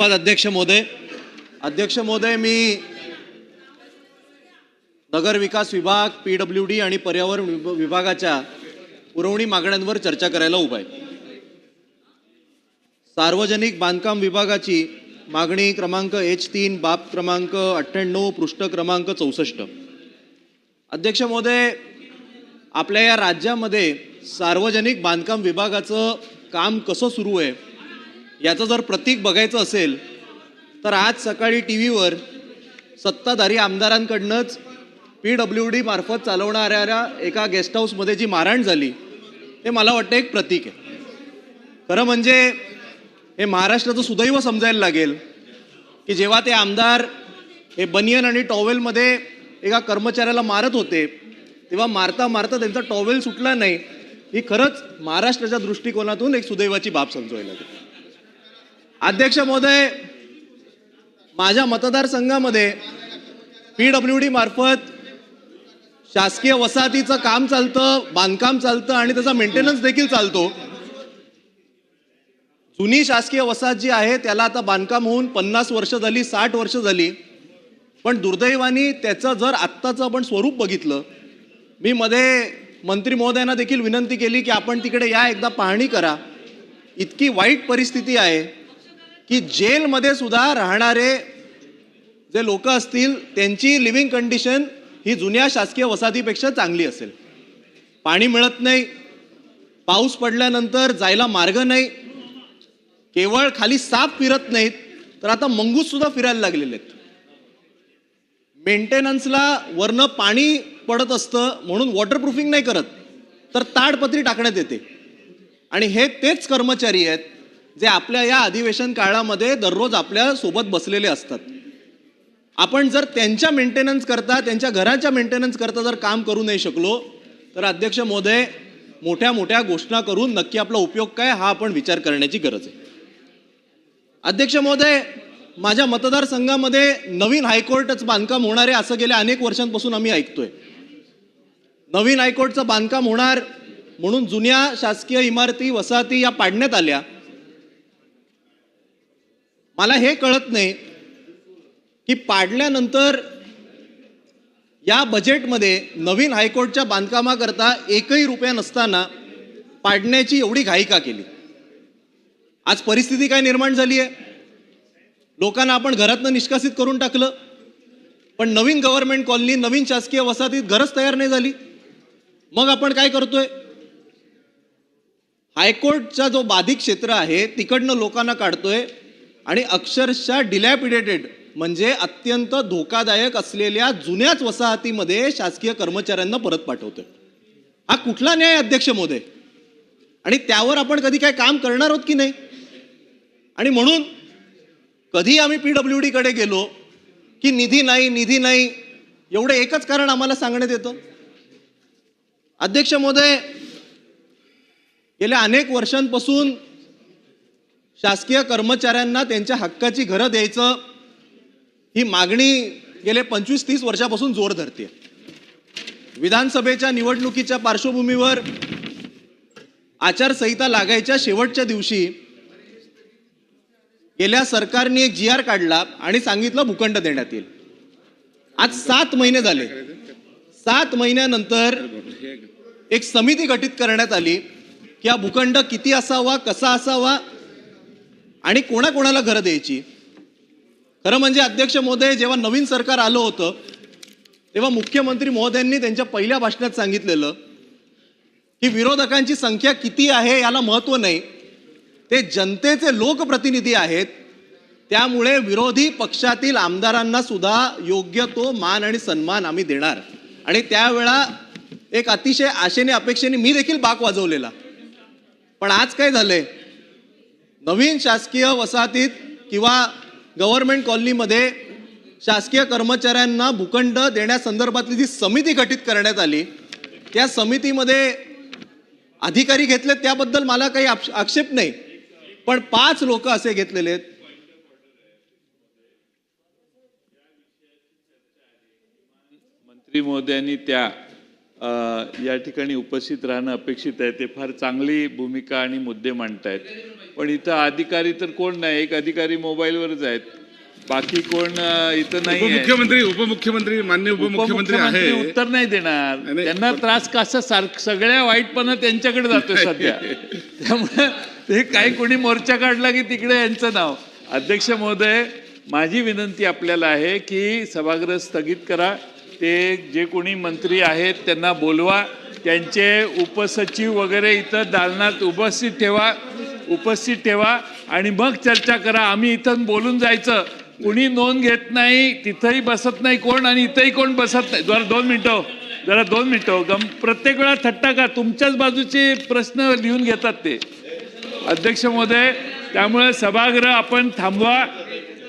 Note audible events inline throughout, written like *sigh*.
अध्यक्ष महोदय. अध्यक्ष महोदय. मी नगर विकास विभाग पी डब्ल्यू डी आणि पर्यावरण विभागाच्या पुरवणी मागण्यांवर चर्चा करायला उभा आहे. सार्वजनिक बांधकाम विभागाची मागणी क्रमांक एच तीन बाब क्रमांक अठ्ठ्याण्णव पृष्ठ क्रमांक चौसष्ट. अध्यक्ष महोदय आपल्या या राज्यामध्ये सार्वजनिक बांधकाम विभागाचं काम कसं सुरू आहे याचं जर प्रतीक बघायचं असेल तर आज सकाळी टी व्हीवर सत्ताधारी आमदारांकडनंच पी डब्ल्यू डी मार्फत चालवणाऱ्या एका गेस्ट हाऊसमध्ये जी मारहाण झाली ते मला वाटतं एक प्रतीक आहे. खरं म्हणजे हे महाराष्ट्राचं सुदैव समजायला लागेल की जेव्हा ते आमदार हे बनियन आणि टॉवेलमध्ये एका कर्मचाऱ्याला मारत होते तेव्हा मारता मारता त्यांचा टॉवेल सुटला नाही ही खरंच महाराष्ट्राच्या दृष्टिकोनातून एक सुदैवाची बाब समजवायला लागते अध्यक्ष महोदय माझ्या मतदारसंघामध्ये पी डब्ल्यू डी मार्फत शासकीय वसाहतीचं काम चालतं बांधकाम चालतं आणि त्याचा मेंटेनन्स देखील चालतो. जुनी शासकीय वसाहत जी आहे त्याला आता बांधकाम होऊन पन्नास वर्ष झाली साठ वर्ष झाली. पण दुर्दैवानी त्याचं जर आत्ताचं आपण स्वरूप बघितलं मी मध्ये मंत्री महोदयांना देखील विनंती केली की आपण तिकडे या एकदा पाहणी करा. इतकी वाईट परिस्थिती आहे की जेलमध्ये सुद्धा राहणारे जे लोक असतील त्यांची लिव्हिंग कंडिशन ही जुन्या शासकीय वसाहतीपेक्षा चांगली असेल. पाणी मिळत नाही पाऊस पडल्यानंतर जायला मार्ग नाही केवळ खाली साप फिरत नाहीत तर आता मंगूस सुद्धा फिरायला लागलेले आहेत. मेंटेनन्सला वरनं पाणी पडत असतं म्हणून वॉटरप्रूफिंग नाही करत तर ताडपत्री टाकण्यात येते. आणि हे तेच कर्मचारी आहेत जे आपल्या या अधिवेशन काळामध्ये दररोज आपल्यासोबत बसलेले असतात. आपण जर त्यांच्या मेंटेनन्स करता त्यांच्या घराच्या मेंटेनन्स करता जर काम करू नाही शकलो तर अध्यक्ष महोदय मोठ्या मोठ्या घोषणा करून नक्की आपला उपयोग काय हा आपण विचार करण्याची गरज आहे. अध्यक्ष महोदय माझ्या मतदारसंघामध्ये नवीन हायकोर्टच बांधकाम होणार आहे असं गेल्या अनेक वर्षांपासून आम्ही ऐकतोय. नवीन हायकोर्टचं बांधकाम होणार म्हणून जुन्या शासकीय इमारती वसाहती या पाडण्यात आल्या. मला हे कळत नाही की पाडल्यानंतर या बजेटमध्ये नवीन हायकोर्टच्या बांधकामाकरता एकही रुपया नसताना पाडण्याची एवढी घाई का केली? आज परिस्थिती काय निर्माण झाली आहे? लोकांना आपण घरातनं निष्कासित करून टाकलं. पण नवीन गव्हर्नमेंट कॉलनी नवीन शासकीय वसाहतीत घरच तयार नाही झाली. मग आपण काय करतोय? हायकोर्टचा जो बाधित क्षेत्र आहे तिकडनं लोकांना काढतोय आणि अक्षरशः डिलॅपिडेटेड म्हणजे अत्यंत धोकादायक असलेल्या जुन्याच वसाहतीमध्ये शासकीय कर्मचाऱ्यांना परत पाठवतोय. हा कुठला न्याय अध्यक्ष मोदे आणि त्यावर आपण कधी काय काम करणार आहोत की नाही? आणि म्हणून कधी आम्ही पी डब्ल्यू डीकडे गेलो की निधी नाही निधी नाही एवढं एकच कारण आम्हाला सांगण्यात येतं. अध्यक्ष महोदय गेल्या अनेक वर्षांपासून शासकीय कर्मचाऱ्यांना त्यांच्या हक्काची घरं द्यायचं ही मागणी गेले पंचवीस तीस वर्षापासून जोर धरते विधानसभेच्या निवडणुकीच्या पार्श्वभूमीवर आचारसंहिता लागायच्या शेवटच्या दिवशी गेल्या सरकारने एक जी आर काढला आणि सांगितलं भूखंड देण्यात येईल आज सात महिने झाले. सात महिन्यानंतर एक समिती गठीत करण्यात आली की हा भूखंड किती असावा कसा असावा आणि कोणाकोणाला घरं द्यायची. खरं म्हणजे अध्यक्ष महोदय जेव्हा नवीन सरकार आलं होतं तेव्हा मुख्यमंत्री महोदयांनी त्यांच्या पहिल्या भाषणात सांगितलेलं की विरोधकांची संख्या किती आहे याला महत्त्व नाही. ते जनतेचे लोकप्रतिनिधी आहेत. त्यामुळे विरोधी पक्षातील आमदारांना सुद्धा योग्य तो मान आणि सन्मान आम्ही देणार. आणि त्यावेळा एक अतिशय आशेने अपेक्षेने मी देखील बाक वाजवलेला. पण आज काय झालंय? नवीन शासकीय वसाहतीत किंवा गव्हर्नमेंट कॉलनीमध्ये शासकीय कर्मचाऱ्यांना भूखंड देण्यासंदर्भातली जी समिती गठीत करण्यात आली त्या समितीमध्ये अधिकारी घेतलेत त्याबद्दल मला काही आक्षेप नाही. पण पाच लोक असे घेतलेले आहेत. मंत्री महोदयांनी त्या या ठिकाणी उपस्थित राहणं अपेक्षित आहे. ते फार चांगली भूमिका आणि मुद्दे मांडतायत. पण इथं अधिकारी तर कोण नाही? एक अधिकारी मोबाईलवरच आहेत. बाकी कोण इथं नाही आहे. उपमुख्यमंत्री मान्य उपमुख्यमंत्री आहे. उत्तर नाही देणार. त्यांना त्रास कसा सार सगळ्या वाईटपणा त्यांच्याकडे जातो सध्या. *laughs* त्यामुळे ते काही कोणी मोर्चा काढला की तिकडे यांचं नाव. अध्यक्ष महोदय माझी विनंती आपल्याला आहे की सभागृह स्थगित करा. ते जे कोणी मंत्री आहेत त्यांना बोलवा. त्यांचे उपसचिव वगैरे इथं दालनात उपस्थित ठेवा उपस्थित ठेवा आणि मग चर्चा करा. आम्ही इथं बोलून जायचं. कुणी नोंद घेत नाही तिथंही बसत नाही कोण आणि इथंही कोण बसत नाही. जरा दोन मिनिटं हो. जरा दोन मिनिटं हो. गम प्रत्येक वेळा थट्टा का? तुमच्याच बाजूचे प्रश्न लिहून घेतात ते. अध्यक्ष महोदय त्यामुळे सभागृह आपण थांबवा.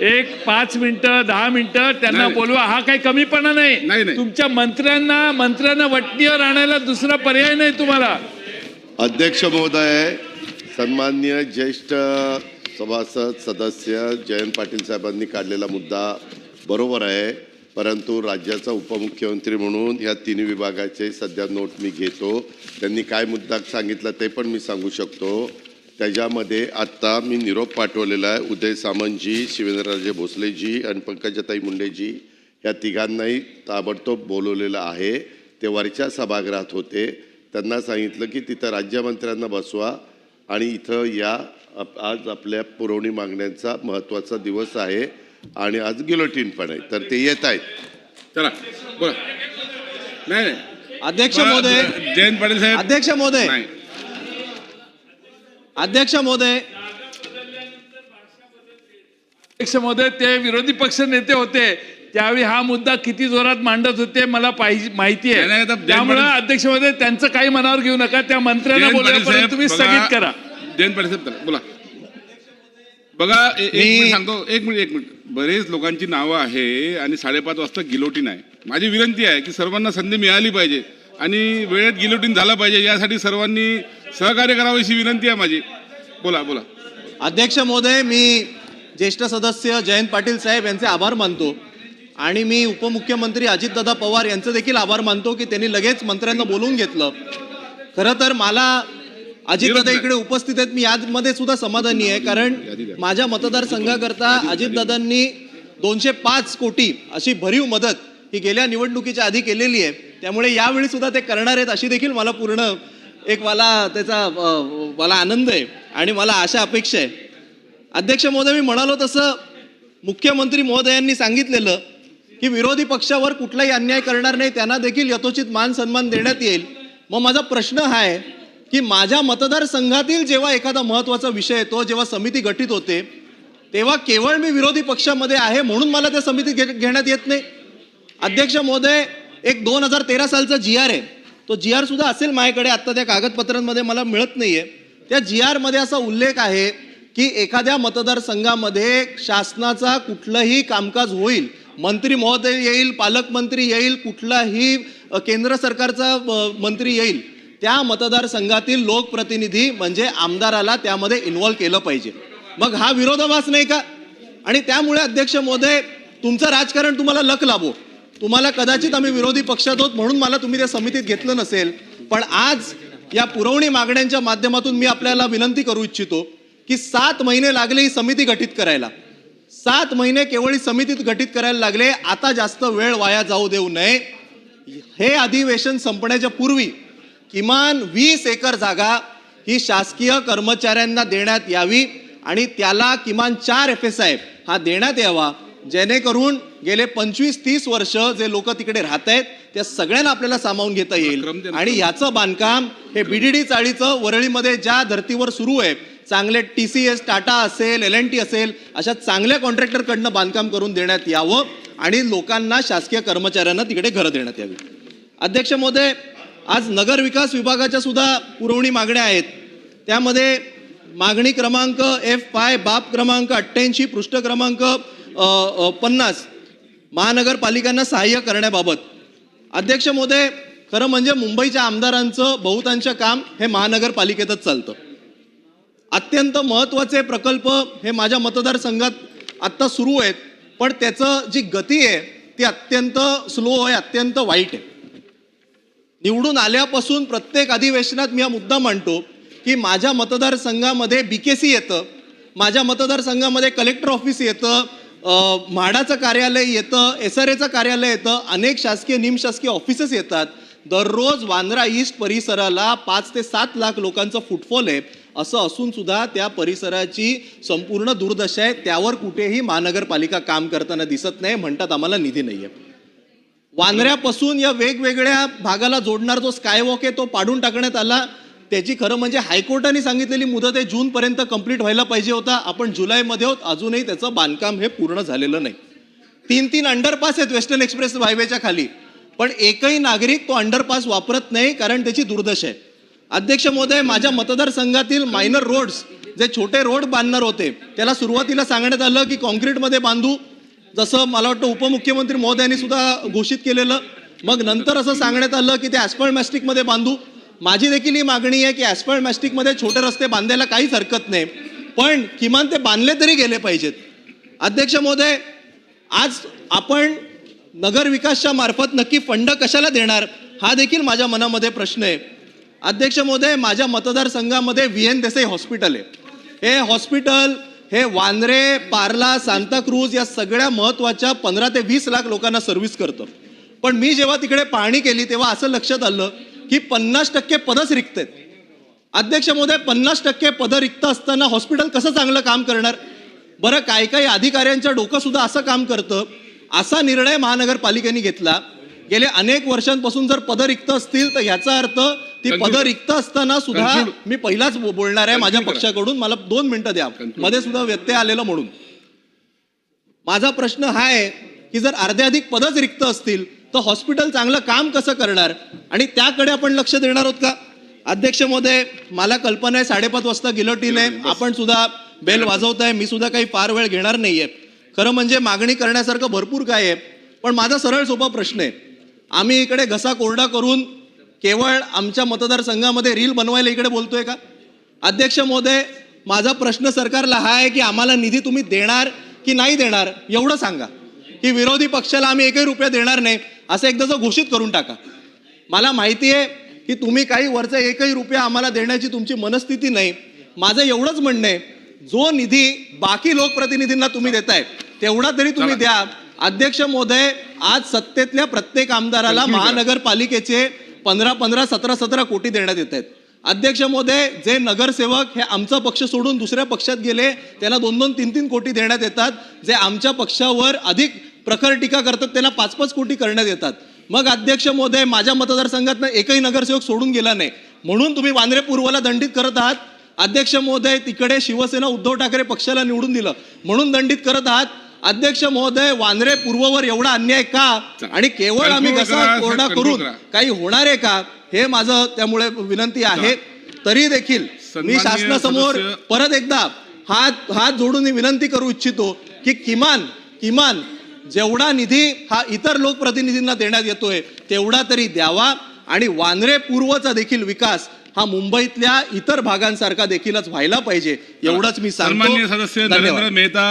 एक पाच मिनिटं दहा मिनिटं त्यांना. बोलवा. हा काही कमीपणा नाही. तुमच्या मंत्र्यांना मंत्र्यांना वटणीवर आणायला दुसरा पर्याय नाही तुम्हाला. अध्यक्ष महोदय सन्मान्य ज्येष्ठ सभासद सदस्य जयंत पाटील साहेबांनी काढलेला मुद्दा बरोबर आहे. परंतु राज्याचा उपमुख्यमंत्री म्हणून ह्या तिन्ही विभागाचे सध्या नोट मी घेतो. त्यांनी काय मुद्दा सांगितला ते पण मी सांगू शकतो. त्याच्यामध्ये आत्ता मी निरोप पाठवलेला आहे. उदय सामंतजी शिवेंद्रराजे भोसलेजी आणि पंकजाताई मुंडेजी या तिघांनाही ताबडतोब बोलवलेलं आहे. ते वरच्या सभागृहात होते. त्यांना सांगितलं की तिथं राज्यमंत्र्यांना बसवा आणि इथं या आज आपल्या पुरवणी मागण्यांचा महत्त्वाचा दिवस आहे आणि आज गिलोटीन पण आहे. तर ते येत आहेत. चला बोला. नाही अध्यक्ष महोदय. जयंत पाटील साहेब. अध्यक्ष महोदय. अध्यक्ष महोदय. अध्यक्ष महोदय ते विरोधी पक्ष नेते होते. त्यावेळी हा मुद्दा किती जोरात मांडत होते मला पाहिजे माहिती आहे. त्यामुळे अध्यक्ष महोदय त्यांचं काही मनावर घेऊ नका त्या मंत्र्यांना साहेब तुम्ही स्थगित करा. जयंत पाटील साहेब बोला. बघा एक सांगतो एक मिनिट एक मिनिट. बरेच लोकांची नावं आहे आणि साडेपाच वाजता गिलोटीन आहे माझी विनंती आहे की सर्वांना संधी मिळाली पाहिजे. आणि वेळेत गिलोटीन झालं पाहिजे यासाठी सर्वांनी सहकार्य करावं अशी विनंती आहे माझी. बोला बोला. अध्यक्ष महोदय मी ज्येष्ठ सदस्य जयंत पाटील साहेब यांचे आभार मानतो आणि मी उपमुख्यमंत्री अजितदादा पवार यांचे देखील आभार मानतो की त्यांनी लगेच मंत्र्यांना बोलवून घेतलं. खरं तर मला अजितदादा इकडे उपस्थित आहेत मी यामध्ये सुद्धा समाधानी आहे कारण माझ्या मतदारसंघाकरता अजितदादांनी दोनशे पाच कोटी अशी भरीव मदत ही गेल्या निवडणुकीच्या आधी केलेली आहे. त्यामुळे यावेळी सुद्धा ते करणार आहेत अशी देखील मला पूर्ण एक मला त्याचा मला आनंद आहे आणि मला अशा अपेक्षा आहे. अध्यक्ष महोदय मी म्हणालो तसं मुख्यमंत्री महोदयांनी सांगितलेलं की विरोधी पक्षावर कुठलाही अन्याय करणार नाही त्यांना देखील यथोचित मान सन्मान देण्यात येईल. मग माझा प्रश्न हा आहे की माझ्या मतदारसंघातील जेव्हा एखादा महत्त्वाचा विषय येतो जेव्हा समिती गठीत होते तेव्हा केवळ मी विरोधी पक्षामध्ये आहे म्हणून मला त्या समितीत घे- घेण्यात येत नाही? अध्यक्ष महोदय एक दोन हजार तेरा सालचा जी आर आहे. तो जी आर सुद्धा असेल माझ्याकडे आत्ता त्या कागदपत्रांमध्ये मला मिळत नाही आहे त्या जी आरमध्ये असा उल्लेख आहे की एखाद्या मतदारसंघामध्ये शासनाचा कुठलंही कामकाज होईल मंत्री महोदय येईल पालकमंत्री येईल कुठलाही केंद्र सरकारचा मंत्री येईल त्या मतदारसंघातील लोकप्रतिनिधी म्हणजे आमदाराला त्यामध्ये इन्व्हॉल्व केलं पाहिजे. मग हा विरोधाभास नाही का? आणि त्यामुळे अध्यक्ष महोदय तुमचं राजकारण तुम्हाला लक लाभो. तुम्हाला कदाचित आम्ही विरोधी पक्षात आहोत म्हणून मला तुम्ही त्या समितीत घेतलं नसेल पण आज या पुरवणी मागण्यांच्या माध्यमातून मी आपल्याला विनंती करू इच्छितो की सात महिने लागले ही समिती गठीत करायला. सात महिने केवळ ही समितीत गठीत करायला लागले आता जास्त वेळ वाया जाऊ देऊ नये. हे अधिवेशन संपण्याच्या पूर्वी किमान वीस एकर जागा ही शासकीय कर्मचाऱ्यांना देण्यात यावी आणि त्याला किमान चार एफ एस आय हा देण्यात यावा. जेणेकरून गेले पंचवीस तीस वर्ष जे लोक तिकडे राहत आहेत त्या सगळ्यांना आपल्याला सामावून घेता येईल. आणि याचं बांधकाम हे बीडीडी चाळीचं वरळीमध्ये ज्या धर्तीवर सुरू आहे चांगले टी सी एस टाटा असेल एल एन टी असेल अशा चांगल्या कॉन्ट्रॅक्टरकडनं बांधकाम करून देण्यात यावं आणि लोकांना शासकीय कर्मचाऱ्यांना तिकडे घरं देण्यात यावी. अध्यक्ष महोदय आज नगर विकास विभागाच्या सुद्धा पुरवणी मागण्या आहेत. त्यामध्ये मागणी क्रमांक एफ फाय बाब क्रमांक अठ्ठ्याऐंशी पृष्ठ क्रमांक पन्नास. महानगरपालिकांना सहाय्य करण्याबाबत. अध्यक्ष मोदे खरं म्हणजे मुंबईच्या आमदारांचं बहुतांश काम हे महानगरपालिकेतच चालतं. अत्यंत महत्त्वाचे प्रकल्प हे माझ्या मतदारसंघात आत्ता सुरू आहेत पण त्याचं जी गती आहे ती अत्यंत स्लो आहे अत्यंत वाईट आहे. निवडून आल्यापासून प्रत्येक अधिवेशनात मी हा मुद्दा मांडतो की माझ्या मतदारसंघामध्ये बी के सी येतं माझ्या मतदारसंघामध्ये कलेक्टर ऑफिस येतं म्हाडाचं कार्यालय येतं एस आर एचं कार्यालय येतं अनेक शासकीय निमशासकीय ऑफिसेस येतात. दररोज वांद्रा ईस्ट परिसराला पाच ते सात लाख लोकांचं फुटफॉल आहे. असं असून सुद्धा त्या परिसराची संपूर्ण दुर्दशा आहे. त्यावर कुठेही महानगरपालिका काम करताना दिसत नाही म्हणतात आम्हाला निधी नाही आहे वांद्र्यापासून या वेगवेगळ्या भागाला जोडणार जो स्कायवॉक आहे तो पाडून टाकण्यात आला. त्याची खरं म्हणजे हायकोर्टाने सांगितलेली मुदत आहे जूनपर्यंत कंप्लीट व्हायला पाहिजे होता. आपण जुलैमध्ये होत अजूनही त्याचं बांधकाम हे पूर्ण झालेलं नाही. तीन तीन अंडरपास आहेत वेस्टर्न एक्सप्रेस हायवेच्या खाली. पण एकही नागरिक तो अंडरपास वापरत नाही कारण त्याची दुर्दशा आहे. अध्यक्ष महोदय माझ्या मतदारसंघातील मायनर रोड्स जे छोटे रोड बांधणार होते त्याला सुरुवातीला सांगण्यात आलं की कॉन्क्रीटमध्ये बांधू. जसं मला वाटतं उपमुख्यमंत्री महोदयांनी सुद्धा घोषित केलेलं. मग नंतर असं सांगण्यात आलं की ते ॲस्पर्ट मॅस्टिकमध्ये बांधू. माझी देखील ही मागणी आहे की ॲस्पर्ट मॅस्टिकमध्ये छोटे रस्ते बांधायला काहीच हरकत नाही. पण किमान ते बांधले तरी गेले पाहिजेत. अध्यक्ष महोदय आज आपण नगर विकासच्या मार्फत नक्की फंड कशाला देणार हा देखील माझ्या मनामध्ये प्रश्न आहे. अध्यक्ष महोदय माझ्या मतदारसंघामध्ये व्ही एन देसाई हॉस्पिटल आहे. हे हॉस्पिटल हे वांद्रे पार्ला सांताक्रूज या सगळ्या महत्त्वाच्या पंधरा ते वीस लाख लोकांना सर्व्हिस करतं. पण मी जेव्हा तिकडे पाहणी केली तेव्हा असं लक्षात आलं की पन्नास टक्के पदच रिक्त आहेत अध्यक्ष महोदय पन्नास टक्के पदं रिक्त असताना हॉस्पिटल कसं चांगलं काम करणार बरं काही काही अधिकाऱ्यांच्या डोकं सुद्धा असं काम करतं असा निर्णय महानगरपालिकेने घेतला गेले अनेक वर्षांपासून जर पदं रिक्त असतील तर याचा अर्थ ती. पदं रिक्त असताना सुद्धा. मी पहिलाच बोलणार आहे माझ्या. पक्षाकडून मला दोन मिनिटं द्या. मध्ये सुद्धा व्यत्यय आलेला म्हणून माझा प्रश्न हा आहे की जर अर्धे अधिक पदच रिक्त असतील तर हॉस्पिटल चांगलं काम कसं करणार आणि त्याकडे आपण लक्ष देणार आहोत का? अध्यक्ष महोदय मला कल्पना आहे साडेपाच वाजता गिलोटीन आहे आपण सुद्धा बेल वाजवताय मी सुद्धा काही फार वेळ घेणार नाहीये. खरं म्हणजे मागणी करण्यासारखं भरपूर काय आहे पण माझा सरळ सोपा प्रश्न आहे. आम्ही इकडे घसा कोरडा करून केवळ आमच्या मतदारसंघामध्ये रील बनवायला इकडे बोलतोय का? अध्यक्ष महोदय माझा प्रश्न सरकारला हा आहे की आम्हाला निधी तुम्ही देणार की नाही देणार एवढं सांगा. की विरोधी पक्षाला आम्ही एकही रुपया देणार नाही असं एकदाच घोषित करून टाका. मला माहिती आहे की तुम्ही काही वरचा एकही रुपया आम्हाला देण्याची तुमची मनस्थिती नाही. माझं एवढंच म्हणणं आहे जो निधी बाकी लोकप्रतिनिधींना तुम्ही देताय तेवढा तरी तुम्ही द्या. अध्यक्ष महोदय आज सत्तेतल्या प्रत्येक आमदाराला. महानगरपालिकेचे पंधरा पंधरा सतरा सतरा कोटी देण्यात येत आहेत. अध्यक्ष महोदय जे नगरसेवक हे आमचा पक्ष सोडून दुसऱ्या पक्षात गेले त्यांना दोन दोन तीन तीन कोटी देण्यात येतात. जे आमच्या पक्षावर अधिक प्रखर टीका करतात त्यांना पाच पाच कोटी करण्यात येतात. मग अध्यक्ष महोदय माझ्या मतदारसंघातनं एकही नगरसेवक सोडून गेला नाही. म्हणून तुम्ही वांद्रे पूर्वला दंडित करत आहात. अध्यक्ष महोदय तिकडे शिवसेना उद्धव ठाकरे पक्षाला निवडून दिलं. म्हणून दंडित करत आहात. अध्यक्ष महोदय वांद्रे पूर्ववर एवढा अन्याय का? आणि केवळ आम्ही कसा करा, कोरडा करून करा. काही होणार आहे का? हे माझं त्यामुळे विनंती आहे. तरी देखील मी शासनासमोर परत एकदा हात हात जोडून मी विनंती करू इच्छितो की किमान किमान जेवढा निधी हा इतर लोकप्रतिनिधींना देण्यात येतोय तेवढा तरी द्यावा. आणि वांद्रे पूर्वचा देखील विकास हा मुंबईतल्या इतर भागांसारखा देखीलच व्हायला पाहिजे एवढंच मी सांगतो. मेहता